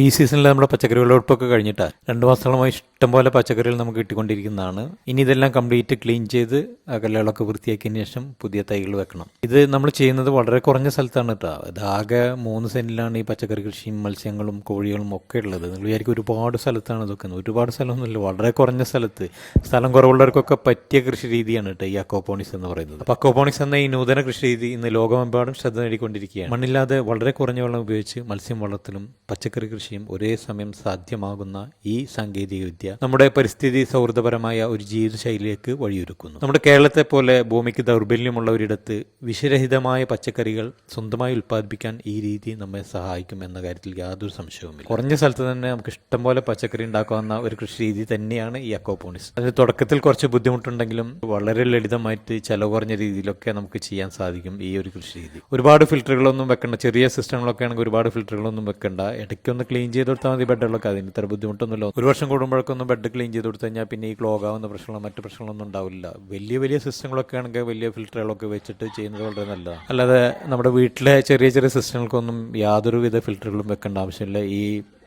ഈ സീസണിൽ നമ്മുടെ പച്ചക്കറി വിളവെടുപ്പൊക്കെ കഴിഞ്ഞിട്ടാണ് രണ്ട് മാസത്തോളമായി ഇഷ്ടംപോലെ പച്ചക്കറികൾ നമുക്ക് കിട്ടിക്കൊണ്ടിരിക്കുന്നതാണ്. ഇനി ഇതെല്ലാം കംപ്ലീറ്റ് ക്ലീൻ ചെയ്ത് കല്ലുകളൊക്കെ വൃത്തിയാക്കിയതിന് ശേഷം പുതിയ തൈകൾ വെക്കണം. ഇത് നമ്മൾ ചെയ്യുന്നത് വളരെ കുറഞ്ഞ സ്ഥലത്താണ് കേട്ടോ ഇത് ആകെ മൂന്ന് സെന്റിലാണ് ഈ പച്ചക്കറി കൃഷിയും മത്സ്യങ്ങളും കോഴികളും ഒക്കെ ഉള്ളത്. നിങ്ങൾ വിചാരിക്കും ഒരുപാട് സ്ഥലത്താണ് ഇതൊക്കെ. ഒരുപാട് സ്ഥലമൊന്നുമില്ല. വളരെ കുറഞ്ഞ സ്ഥലത്ത്. സ്ഥലം കുറവുള്ളവർക്കൊക്കെ പറ്റിയ കൃഷി രീതിയാണ് കേട്ടോ ഈ അക്കോപോണിക്സ് എന്ന് പറയുന്നത്. അപ്പോൾ അക്കോപോണിക്സ് എന്ന ഈ നൂതന കൃഷി രീതി ഇന്ന് ലോകമെമ്പാടും ശ്രദ്ധ നേടിക്കൊണ്ടിരിക്കുകയാണ്. മണ്ണില്ലാതെ വളരെ കുറഞ്ഞ വെള്ളം ഉപയോഗിച്ച് മത്സ്യം വളർത്തലും പച്ചക്കറി കൃഷിയും ഒരേ സമയം സാധ്യമാകുന്ന ഈ സാങ്കേതിക വിദ്യ നമ്മുടെ പരിസ്ഥിതി സൗഹൃദപരമായ ഒരു ജീവിതശൈലിയിലേക്ക് വഴിയൊരുക്കുന്നു. നമ്മുടെ കേരളത്തെ പോലെ ഭൂമിക്ക് ദൗർബല്യമുള്ള ഒരിടത്ത് വിഷരഹിതമായ പച്ചക്കറികൾ സ്വന്തമായി ഉൽപ്പാദിപ്പിക്കാൻ ഈ രീതി നമ്മെ സഹായിക്കും എന്ന കാര്യത്തിൽ യാതൊരു സംശയവുമില്ല. കുറഞ്ഞ സ്ഥലത്ത് തന്നെ നമുക്ക് ഇഷ്ടംപോലെ പച്ചക്കറി ഉണ്ടാക്കാവുന്ന ഒരു കൃഷി രീതി തന്നെയാണ് ഈ അക്കോപോണിക്സ് അതിന് തുടക്കത്തിൽ കുറച്ച് ബുദ്ധിമുട്ടുണ്ടെങ്കിലും വളരെ ലളിതമായിട്ട് ചെലവ് കുറഞ്ഞ രീതിയിലൊക്കെ നമുക്ക് ചെയ്യാൻ സാധിക്കും ഈ ഒരു കൃഷി രീതി. ഒരുപാട് ഫിൽറ്ററുകളൊന്നും വെക്കേണ്ട ചെറിയ സിസ്റ്റങ്ങളൊക്കെ ആണെങ്കിൽ ഒരുപാട് ഫിൽറ്ററുകളൊന്നും വെക്കേണ്ട ഇടയ്ക്കൊന്ന് ക്ലീൻ ചെയ്ത് കൊടുത്താൽ മതി ബെഡുകളൊക്കെ. അതിന് ഇത്ര ബുദ്ധിമുട്ടൊന്നുമില്ല. ഒരു വർഷം കൂടുമ്പോഴൊക്കൊന്ന് ബെഡ് ക്ലീൻ ചെയ്ത് കൊടുത്തു കഴിഞ്ഞാൽ പിന്നെ ഈ ക്ലോഗ് ആവുന്ന പ്രശ്നങ്ങളോ മറ്റു പ്രശ്നങ്ങളൊന്നും ഉണ്ടാവില്ല. വലിയ വലിയ സിസ്റ്റങ്ങളൊക്കെ ആണെങ്കിൽ വലിയ ഫിൽറ്ററുകളൊക്കെ വെച്ചിട്ട് ചെയ്യുന്നത് വളരെ നല്ലതാണ്. അല്ലാതെ നമ്മുടെ വീട്ടിലെ ചെറിയ ചെറിയ സിസ്റ്റങ്ങൾക്കൊന്നും യാതൊരുവിധ ഫിൽറ്ററുകളും വെക്കേണ്ട ആവശ്യമില്ല. ഈ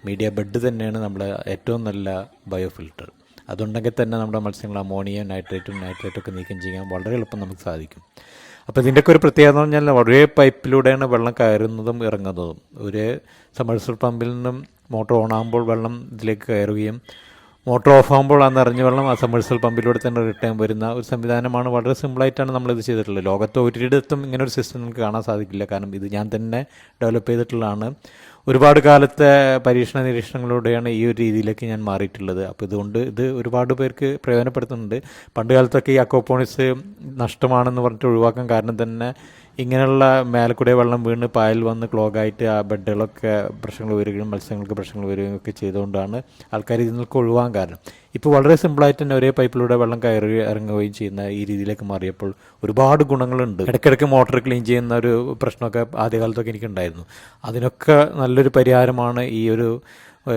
മീഡിയ ബെഡ് തന്നെയാണ് നമ്മുടെ ഏറ്റവും നല്ല ബയോ ഫിൽറ്റർ അതുണ്ടെങ്കിൽ തന്നെ നമ്മുടെ മത്സ്യങ്ങൾ അമോണിയ നൈട്രേറ്റും നൈട്രേറ്റും ഒക്കെ നീക്കം ചെയ്യാൻ വളരെ എളുപ്പം നമുക്ക് സാധിക്കും. അപ്പോൾ ഇതിന്റെയൊക്കെ ഒരു പ്രത്യേകത എന്ന് പറഞ്ഞാൽ ഒരേ പൈപ്പിലൂടെയാണ് വെള്ളം കയറുന്നതും ഇറങ്ങുന്നതും. ഒരേ സമ്മർസർ പമ്പിൽ നിന്നും മോട്ടോർ ഓണാകുമ്പോൾ വെള്ളം ഇതിലേക്ക് കയറുകയും മോട്ടോർ ഓഫ് ആകുമ്പോൾ ആ നിറഞ്ഞ വെള്ളം ആ സമ്മേഴ്സൽ പമ്പിലൂടെ തന്നെ റിട്ടേൺ വരുന്ന ഒരു സംവിധാനമാണ്. വളരെ സിമ്പിളായിട്ടാണ് നമ്മളിത് ചെയ്തിട്ടുള്ളത്. ലോകത്ത് ഒരിടത്തും ഇങ്ങനെ ഒരു സിസ്റ്റം നമുക്ക് കാണാൻ സാധിക്കില്ല. കാരണം ഇത് ഞാൻ തന്നെ ഡെവലപ്പ് ചെയ്തിട്ടുള്ളതാണ്. ഒരുപാട് കാലത്തെ പരീക്ഷണ നിരീക്ഷണങ്ങളിലൂടെയാണ് ഈ ഒരു രീതിയിലേക്ക് ഞാൻ മാറിയിട്ടുള്ളത്. അപ്പോൾ ഇതുകൊണ്ട് ഇത് ഒരുപാട് പേർക്ക് പ്രയോജനപ്പെടുത്തുന്നുണ്ട്. പണ്ട് കാലത്തൊക്കെ ഈ അക്കോപ്പോണിക്സ് നഷ്ടമാണെന്ന് പറഞ്ഞിട്ട് ഒഴിവാക്കാൻ കാരണം തന്നെ ഇങ്ങനെയുള്ള മേലക്കൂടെ വെള്ളം വീണ് പായൽ വന്ന് ക്ലോഗായിട്ട് ആ ബെഡുകളൊക്കെ പ്രശ്നങ്ങൾ വരികയും മത്സ്യങ്ങൾക്ക് പ്രശ്നങ്ങൾ വരികയും ഒക്കെ ചെയ്തുകൊണ്ടാണ് ആൾക്കാർ ഇതിൽ നിന്നൊക്കെ ഒഴിവാൻ കാരണം. ഇപ്പോൾ വളരെ സിമ്പിളായിട്ട് തന്നെ ഒരേ പൈപ്പിലൂടെ വെള്ളം കയറി ഇറങ്ങുകയും ചെയ്യുന്ന ഈ രീതിയിലേക്ക് മാറിയപ്പോൾ ഒരുപാട് ഗുണങ്ങളുണ്ട്. ഇടയ്ക്കിടയ്ക്ക് മോട്ടർ ക്ലീൻ ചെയ്യുന്ന ഒരു പ്രശ്നമൊക്കെ ആദ്യകാലത്തൊക്കെ എനിക്കുണ്ടായിരുന്നു. അതിനൊക്കെ നല്ലൊരു പരിഹാരമാണ് ഈ ഒരു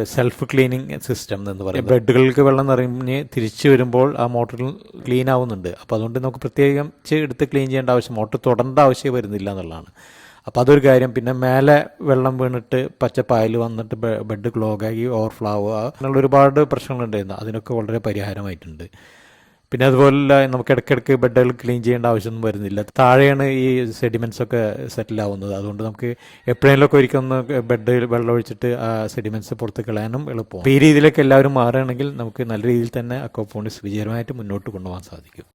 സെൽഫ് ക്ലീനിങ് സിസ്റ്റം എന്ന് പറയുന്നത്. ബെഡുകൾക്ക് വെള്ളം നിറഞ്ഞ് തിരിച്ചു വരുമ്പോൾ ആ മോട്ടറിൽ ക്ലീൻ ആവുന്നുണ്ട്. അപ്പോൾ അതുകൊണ്ട് നമുക്ക് പ്രത്യേകിച്ച് എടുത്ത് ക്ലീൻ ചെയ്യേണ്ട ആവശ്യം മോട്ടർ തുടരേണ്ട ആവശ്യം വരുന്നില്ല എന്നുള്ളതാണ്. അപ്പോൾ അതൊരു കാര്യം. പിന്നെ മേലെ വെള്ളം വീണിട്ട് പച്ചപ്പായൽ വന്നിട്ട് ബെഡ് ക്ലോഗായി ഓവർഫ്ലോ ആവുക അങ്ങനെയുള്ള ഒരുപാട് പ്രശ്നങ്ങളുണ്ടായിരുന്നു. അതിനൊക്കെ വളരെ പരിഹാരമായിട്ടുണ്ട്. പിന്നെ അതുപോലെ നമുക്ക് ഇടയ്ക്കിടയ്ക്ക് ബെഡുകൾ ക്ലീൻ ചെയ്യേണ്ട ആവശ്യമൊന്നും വരുന്നില്ല. താഴെയാണ് ഈ സെഡിമെൻസ് ഒക്കെ സെറ്റിൽ ആവുന്നത്. അതുകൊണ്ട് നമുക്ക് എപ്പോഴെങ്കിലും ഒക്കെ ഒരിക്കൽ ഒന്ന് ബെഡ് വെള്ളമൊഴിച്ചിട്ട് ആ സെഡിമെൻസ് പുറത്ത് കളയാനും എളുപ്പമാണ്. ഈ രീതിയിലേക്ക് എല്ലാവരും മാറുകയാണെങ്കിൽ നമുക്ക് നല്ല രീതിയിൽ തന്നെ അക്കോപോണിക്സ് വിജയകരമായിട്ട് മുന്നോട്ട് കൊണ്ടുപോകാൻ സാധിക്കും.